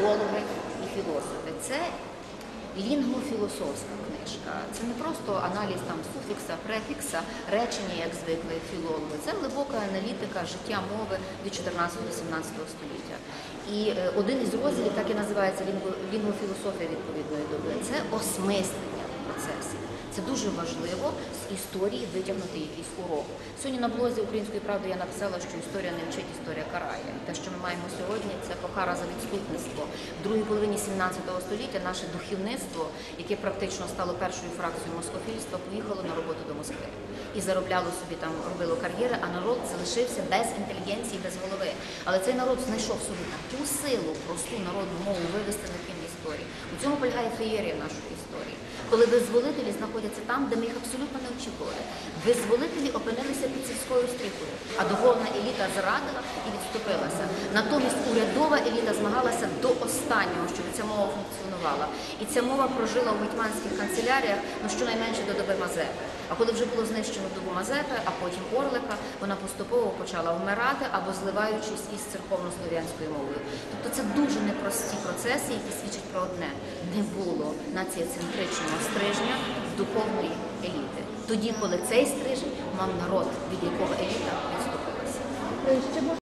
філологи і філософи. Це лінгвофілософська книжка. Це не просто аналіз там суфікса, префікса, речення, як звикли філологи. Це глибока аналітика життя мови від 14 до 17 століття. І е, один із розділів, так і називається лінгофілософія відповідної доби. Це осмислення процесів. Це дуже важливо з історії витягнути якийсь урок. Сьогодні на блозі Української правди я написала, що історія не вчить, історія карає. Те, що ми маємо сьогодні, це покара за відступництво. В другій половині 17 століття наше духовництво, яке практично стало першою фракцією москофільства, поїхало на роботу до Москви і заробляло собі там, робило кар'єри, а народ залишився без інтелігенції, без голови. Але цей народ знайшов собі таку силу, просту народну мову вивести У цьому полягає феєрія нашої історії. Коли визволителі знаходяться там, де ми їх абсолютно не очікували. Визволителі опинилися під сільською стріхою, а духовна еліта зрадила і відступилася. Натомість урядова еліта змагалася до останнього, щоб ця мова функціонувала. І ця мова прожила у гетьманських канцеляріях ну щонайменше до доби Мазепи. А коли вже було знищено добу Мазепи, а потім Орлика, вона поступово почала вмирати або зливаючись із церковно-слов'янською мовою. Тобто це дуже непрості процеси, які свідчать про одне: не було націоцентричного стрижня духовної еліти. Тоді, коли цей стрижень мав народ, від якого еліта